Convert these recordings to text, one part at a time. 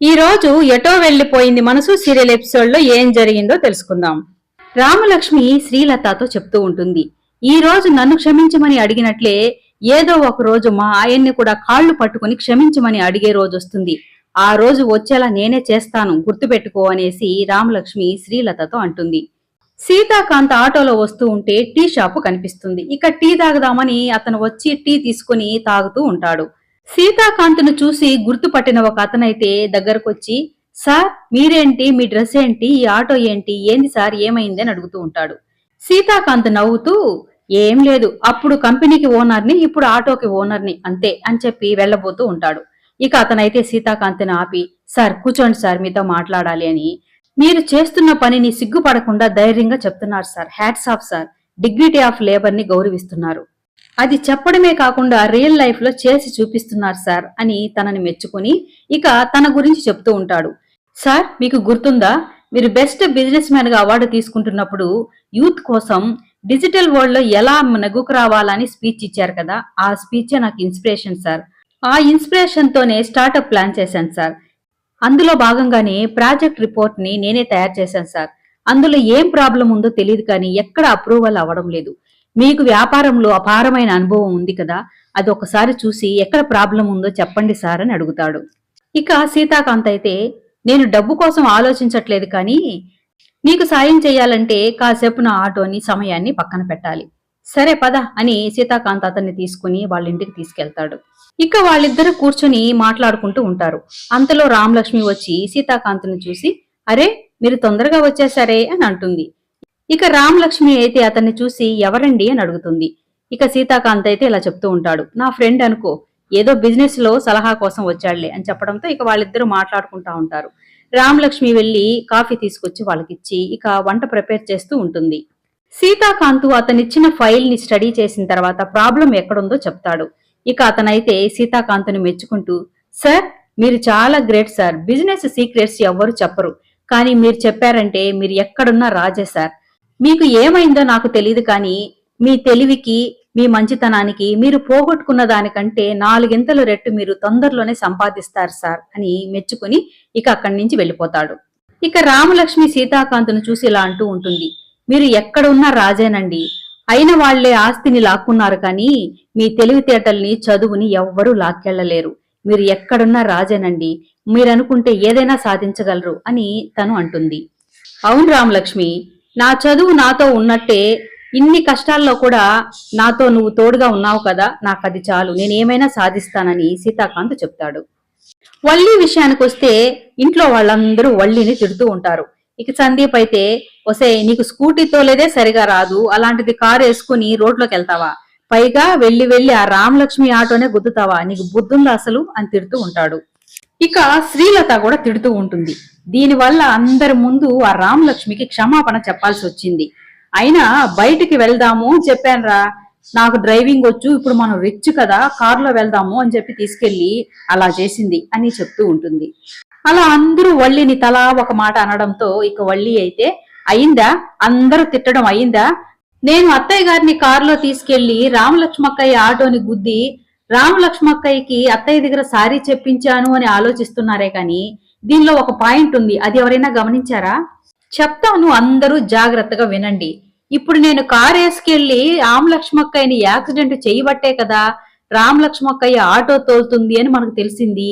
ఈ రోజు ఎటో వెళ్ళిపోయింది మనసు సీరియల్ ఎపిసోడ్లో ఏం జరిగిందో తెలుసుకుందాం. రామలక్ష్మి శ్రీలతతో చెప్తూ ఉంటుంది. ఈ రోజు నన్ను క్షమించమని అడిగినట్లే ఏదో ఒక రోజు మా ఆయన్ని కూడా కాళ్ళు పట్టుకుని క్షమించమని అడిగే రోజు వస్తుంది. ఆ రోజు వచ్చేలా నేనే చేస్తాను గుర్తుపెట్టుకో అనేసి రామలక్ష్మి శ్రీలతతో అంటుంది. సీతాకాంత్ ఆటోలో వస్తూ ఉంటే టీ షాపు కనిపిస్తుంది. ఇక టీ తాగుదామని అతను వచ్చి టీ తీసుకుని తాగుతూ ఉంటాడు. సీతాకాంత్ను చూసి గుర్తుపట్టిన ఒక అతనైతే దగ్గరకొచ్చి సార్ మీరేంటి? మీ డ్రెస్ ఏంటి? ఈ ఆటో ఏంటి? ఏంది సార్? ఏమైంది? అని అడుగుతూ ఉంటాడు. సీతాకాంత్ నవ్వుతూ ఏం లేదు. అప్పుడు కంపెనీకి ఓనర్ని ఇప్పుడు ఆటోకి ఓనర్ని అంతే అని చెప్పి వెళ్ళబోతూ ఉంటాడు. ఇక అతనైతే సీతాకాంత్ని ఆపి సార్ కూర్చోండి సార్ మీతో మాట్లాడాలి అని. మీరు చేస్తున్న పనిని సిగ్గుపడకుండా ధైర్యంగా చెప్తున్నారు sir. Hats off sir. Dignity of లేబర్ని గౌరవిస్తున్నారు. అది చెప్పడమే కాకుండా రియల్ లైఫ్లో చేసి చూపిస్తున్నారు సార్ అని తనని మెచ్చుకుని ఇక తన గురించి చెప్తూ ఉంటాడు. సార్ మీకు గుర్తుందా? మీరు బెస్ట్ బిజినెస్ మ్యాన్గా అవార్డు తీసుకుంటున్నప్పుడు యూత్ కోసం డిజిటల్ వరల్డ్లో ఎలా నెగ్గుకు రావాలని స్పీచ్ ఇచ్చారు కదా? ఆ స్పీచ్ నాకు ఇన్స్పిరేషన్ సార్. ఆ ఇన్స్పిరేషన్ తోనే స్టార్ట్అప్ ప్లాన్ చేశాను సార్. అందులో భాగంగానే ప్రాజెక్ట్ రిపోర్ట్ని నేనే తయారు చేశాను సార్. అందులో ఏం ప్రాబ్లం ఉందో తెలియదు కానీ ఎక్కడ అప్రూవల్ అవ్వడం లేదు. మీకు వ్యాపారంలో అపారమైన అనుభవం ఉంది కదా అది ఒకసారి చూసి ఎక్కడ ప్రాబ్లం ఉందో చెప్పండి సార్ అని అడుగుతాడు. ఇక సీతాకాంత్ అయితే నేను డబ్బు కోసం ఆలోచించట్లేదు కానీ నీకు సాయం చేయాలంటే కాసేపు నా ఆటోని సమయాన్ని పక్కన పెట్టాలి. సరే పద అని సీతాకాంత్ అతన్ని తీసుకుని వాళ్ళ ఇంటికి తీసుకెళ్తాడు. ఇక వాళ్ళిద్దరూ కూర్చొని మాట్లాడుకుంటూ ఉంటారు. అంతలో రామలక్ష్మి వచ్చి సీతాకాంత్ను చూసి అరే మీరు తొందరగా వచ్చేసారే అని అంటుంది. ఇక రామలక్ష్మి అయితే అతన్ని చూసి ఎవరండి? అని అడుగుతుంది. ఇక సీతాకాంత్ అయితే ఇలా చెప్తూ ఉంటాడు. నా ఫ్రెండ్ అనుకో ఏదో బిజినెస్లో సలహా కోసం వచ్చాడులే అని చెప్పడంతో ఇక వాళ్ళిద్దరూ మాట్లాడుకుంటా ఉంటారు. రామలక్ష్మి వెళ్ళి కాఫీ తీసుకొచ్చి వాళ్ళకిచ్చి ఇక వంట ప్రిపేర్ చేస్తూ ఉంటుంది. సీతాకాంత్ అతనిచ్చిన ఫైల్ని స్టడీ చేసిన తర్వాత ప్రాబ్లం ఎక్కడుందో చెప్తాడు. ఇక అతనైతే సీతాకాంత్ని మెచ్చుకుంటూ సార్ మీరు చాలా గ్రేట్ సార్. బిజినెస్ సీక్రెట్స్ ఎవ్వరు చెప్పరు. కానీ మీరు చెప్పారంటే మీరు ఎక్కడున్నా రాజే సార్. మీకు ఏమైందో నాకు తెలియదు కానీ మీ తెలివికి మీ మంచితనానికి మీరు పోగొట్టుకున్న దానికంటే నాలుగింతలు రెట్టు మీరు తొందరలోనే సంపాదిస్తారు సార్ అని మెచ్చుకుని ఇక అక్కడి నుంచి వెళ్ళిపోతాడు. ఇక రామలక్ష్మి సీతాకాంత్ను చూసి ఇలా అంటూ ఉంటుంది. మీరు ఎక్కడ ఉన్నా రాజేనండి. అయిన వాళ్ళే ఆస్తిని లాక్కున్నారు కానీ మీ తెలివితేటల్ని చదువుని ఎవ్వరూ లాక్కెళ్ళలేరు మీరు ఎక్కడున్నా రాజేనండి. మీరనుకుంటే ఏదైనా సాధించగలరు అని తను అంటుంది. అవును రామలక్ష్మి నా చదువు నాతో ఉన్నట్టే ఇన్ని కష్టాల్లో కూడా నాతో నువ్వు తోడుగా ఉన్నావు కదా నాకు అది చాలు. నేను ఏమైనా సాధిస్తానని సీతాకాంత్ చెప్తాడు. వల్లి విషయానికి వస్తే ఇంట్లో వాళ్ళందరూ వల్లిని తిడుతూ ఉంటారు. ఇక సందీప్ అయితే ఒసే నీకు స్కూటీ తోలేదే సరిగా రాదు. అలాంటిది కారు వేసుకుని రోడ్లోకి వెళ్తావా పైగా వెళ్ళి వెళ్ళి ఆ రామలక్ష్మి ఆటోనే గుద్దుతావా? నీకు బుద్ధుందా అసలు? అని తిడుతూ ఉంటాడు. ఇక శ్రీలత కూడా తిడుతూ ఉంటుంది. దీనివల్ల అందరి ముందు ఆ రామలక్ష్మికి క్షమాపణ చెప్పాల్సి వచ్చింది. అయినా బయటికి వెళ్దాము అని చెప్పానురా నాకు డ్రైవింగ్ వచ్చు ఇప్పుడు మనం రిచ్ కదా కారులో వెళ్దాము అని చెప్పి తీసుకెళ్ళి అలా చేసింది అని చెప్తూ ఉంటుంది. అలా అందరూ వల్లిని తలా ఒక మాట అనడంతో ఇక వల్లి అయితే అయిందా? అందరూ తిట్టడం అయిందా? నేను అత్తయ్య గారిని కారులో తీసుకెళ్ళి రామలక్ష్మక్కయ్య ఆటోని గుద్ది రామలక్ష్మక్కయ్యకి అత్తయ్య దగ్గర సారీ చెప్పించాను అని ఆలోచిస్తున్నారే కానీ దీనిలో ఒక పాయింట్ ఉంది. అది ఎవరైనా గమనించారా? చెప్తాను అందరూ జాగ్రత్తగా వినండి. ఇప్పుడు నేను కారు వేసుకెళ్ళి రామలక్ష్మక్కయ్యని యాక్సిడెంట్ చేయబట్టే కదా రామలక్ష్మక్కయ్య ఆటో తోలుతుంది అని మనకు తెలిసింది.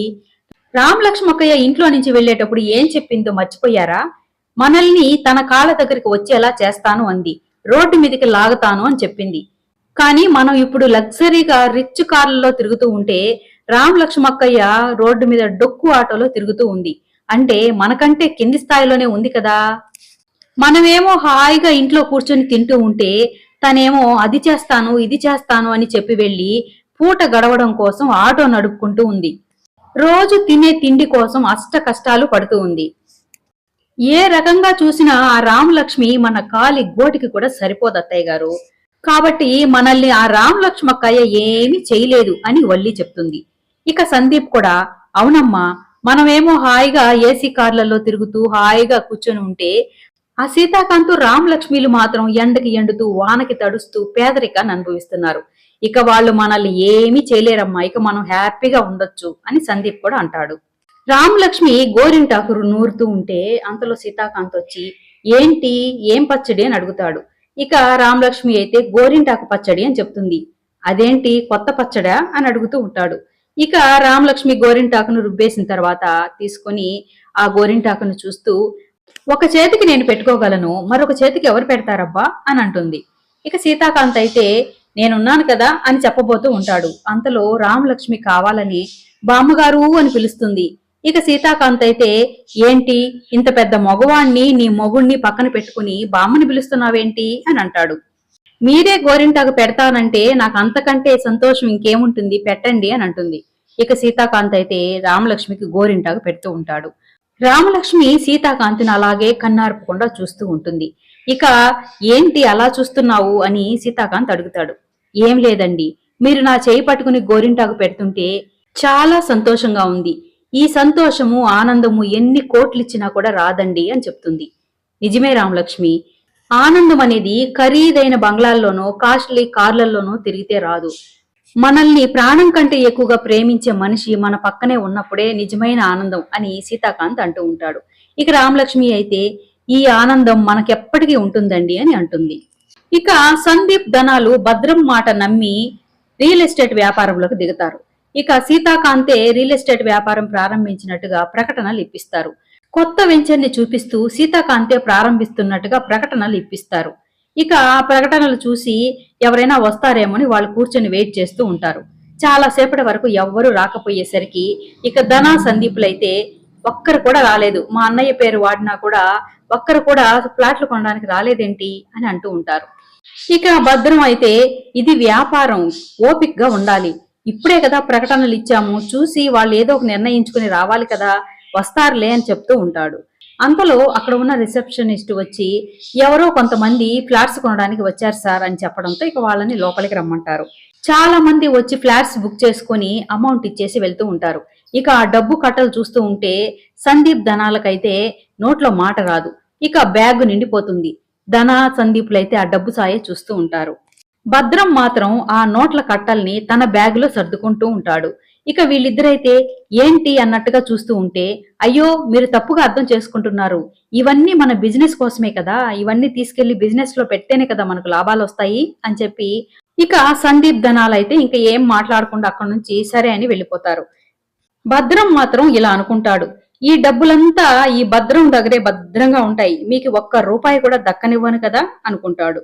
రామలక్ష్మక్కయ్య ఇంట్లో నుంచి వెళ్ళేటప్పుడు ఏం చెప్పిందో మర్చిపోయారా? మనల్ని తన కాళ్ళ దగ్గరికి వచ్చేలా చేస్తాను అంది. రోడ్డు మీదకి లాగుతాను అని చెప్పింది. కానీ మనం ఇప్పుడు లగ్జరీగా రిచ్ కార్లలో తిరుగుతూ ఉంటే రామ్ లక్ష్మక్కయ్య రోడ్డు మీద డొక్కు ఆటోలో తిరుగుతూ ఉంది. అంటే మనకంటే కింది స్థాయిలోనే ఉంది కదా. మనమేమో హాయిగా ఇంట్లో కూర్చొని తింటూ ఉంటే తనేమో అది చేస్తాను ఇది చేస్తాను అని చెప్పి వెళ్ళి పూట గడవడం కోసం ఆటో నడుపుకుంటూ ఉంది. రోజు తినే తిండి కోసం అష్ట కష్టాలు పడుతూ ఉంది. ఏ రకంగా చూసినా ఆ రామలక్ష్మి మన కాలి గోటికి కూడా సరిపోదు అత్తయ్య గారు. కాబట్టి మనల్ని ఆ రామలక్ష్మక్కయ్య ఏమీ చేయలేదు అని వల్లి చెప్తుంది. ఇక సందీప్ కూడా అవునమ్మా మనమేమో హాయిగా ఏసీ కార్లలో తిరుగుతూ హాయిగా కూర్చొని ఉంటే ఆ సీతాకాంత్ రామలక్ష్మిలు మాత్రం ఎండకి ఎండుతూ వానకి తడుస్తూ పేదరికాన్ని అనుభవిస్తున్నారు. ఇక వాళ్ళు మనల్ని ఏమీ చేయలేరమ్మా ఇక మనం హ్యాపీగా ఉండొచ్చు అని సందీప్ కూడా అంటాడు. రామలక్ష్మి గోరింటాకురు నూరుతూ ఉంటే అంతలో సీతాకాంత్ వచ్చి ఏంటి ఏం పచ్చడి? అని అడుగుతాడు. ఇక రామలక్ష్మి అయితే గోరింటాకు పచ్చడి అని చెప్తుంది. అదేంటి కొత్త పచ్చడా? అని అడుగుతూ ఉంటాడు. ఇక రామలక్ష్మి గోరింటాకును రుబ్బేసిన తర్వాత తీసుకొని ఆ గోరింటాకును చూస్తూ ఒక చేతికి నేను పెట్టుకోగలను మరొక చేతికి ఎవరు పెడతారబ్బా? అని అంటుంది. ఇక సీతాకాంత్ అయితే నేనున్నాను కదా? అని చెప్పబోతూ ఉంటాడు. అంతలో రామలక్ష్మి కావాలని బామ్మగారు అని పిలుస్తుంది. ఇక సీతాకాంత్ అయితే ఏంటి? ఇంత పెద్ద మగవాణ్ణి నీ మొగుణ్ణి పక్కన పెట్టుకుని బామ్మని పిలుస్తున్నావేంటి? అని అంటాడు. మీరే గోరింటాకు పెడతానంటే నాకు అంతకంటే సంతోషం ఇంకేముంటుంది? పెట్టండి అని అంటుంది. ఇక సీతాకాంత్ అయితే రామలక్ష్మికి గోరింటాకు పెడుతూ ఉంటాడు. రామలక్ష్మి సీతాకాంతిని అలాగే కన్నార్పకుండా చూస్తూ ఉంటుంది. ఇక ఏంటి అలా చూస్తున్నావు? అని సీతాకాంత్ అడుగుతాడు. ఏం లేదండి. మీరు నా చేయి పట్టుకుని గోరింటాకు పెడుతుంటే చాలా సంతోషంగా ఉంది. ఈ సంతోషము ఆనందము ఎన్ని కోట్లిచ్చినా కూడా రాదండి అని చెప్తుంది. నిజమే రామలక్ష్మి. ఆనందం అనేది ఖరీదైన బంగ్లాల్లోనో కాస్ట్లీ కార్లల్లోనో తిరిగితే రాదు. మనల్ని ప్రాణం కంటే ఎక్కువగా ప్రేమించే మనిషి మన పక్కనే ఉన్నప్పుడే నిజమైన ఆనందం అని సీతాకాంత్ అంటూ ఉంటాడు. ఇక రామలక్ష్మి అయితే ఈ ఆనందం మనకెప్పటికీ ఉంటుందండి అని అంటుంది. ఇక సందీప్ ధనాలు భద్రం మాట నమ్మి రియల్ ఎస్టేట్ వ్యాపారంలోకి దిగుతారు. ఇక సీతాకాంతే రియల్ ఎస్టేట్ వ్యాపారం ప్రారంభించినట్టుగా ప్రకటనలు ఇప్పిస్తారు కొత్త వెంచర్ని చూపిస్తూ సీతాకాంతే ప్రారంభిస్తున్నట్టుగా ప్రకటనలు ఇప్పిస్తారు ఇక ఆ ప్రకటనలు చూసి ఎవరైనా వస్తారేమోని వాళ్ళు కూర్చొని వెయిట్ చేస్తూ ఉంటారు. చాలా సేపటి వరకు ఎవ్వరూ రాకపోయేసరికి ఇక ధనా సందీపులైతే ఒక్కరు కూడా రాలేదు. మా అన్నయ్య పేరు వాడినా కూడా ఒక్కరు కూడా ఫ్లాట్లు కొనడానికి రాలేదేంటి అని అంటూ ఉంటారు. ఇక భద్రం అయితే ఇది వ్యాపారం ఓపిక్గా ఉండాలి. ఇప్పుడే కదా ప్రకటనలు ఇచ్చాము. చూసి వాళ్ళు ఏదో ఒక నిర్ణయించుకుని రావాలి కదా వస్తారులే అని చెప్తూ ఉంటాడు. అంతలో అక్కడ ఉన్న రిసెప్షనిస్ట్ వచ్చి ఎవరో కొంతమంది ఫ్లాట్స్ కొనడానికి వచ్చారు సార్ అని చెప్పడంతో ఇక వాళ్ళని లోపలికి రమ్మంటారు. చాలా మంది వచ్చి ఫ్లాట్స్ బుక్ చేసుకుని అమౌంట్ ఇచ్చేసి వెళ్తూ ఉంటారు. ఇక ఆ డబ్బు కట్టలు చూస్తూ ఉంటే సందీప్ ధనాలకైతే నోట్లో మాట రాదు. ఇక బ్యాగ్ నిండిపోతుంది. ధన సందీపులైతే ఆ డబ్బు సాయే చూస్తూ ఉంటారు. భద్రం మాత్రం ఆ నోట్ల కట్టల్ని తన బ్యాగులో సర్దుకుంటూ ఉంటాడు. ఇక వీళ్ళిద్దరైతే ఏంటి అన్నట్టుగా చూస్తూ ఉంటే అయ్యో మీరు తప్పుగా అర్థం చేసుకుంటున్నారు. ఇవన్నీ మన బిజినెస్ కోసమే కదా ఇవన్నీ తీసుకెళ్ళి బిజినెస్లో పెడితేనే కదా మనకు లాభాలు వస్తాయి అని చెప్పి ఇక సందీప్ ధనాలైతే ఇంకా ఏం మాట్లాడకుండా అక్కడి నుంచి సరే అని వెళ్ళిపోతారు. భద్రం మాత్రం ఇలా అనుకుంటాడు. ఈ డబ్బులంతా ఈ భద్రం దగ్గరే భద్రంగా ఉంటాయి. మీకు ఒక్క రూపాయి కూడా దక్కనివ్వను కదా అనుకుంటాడు.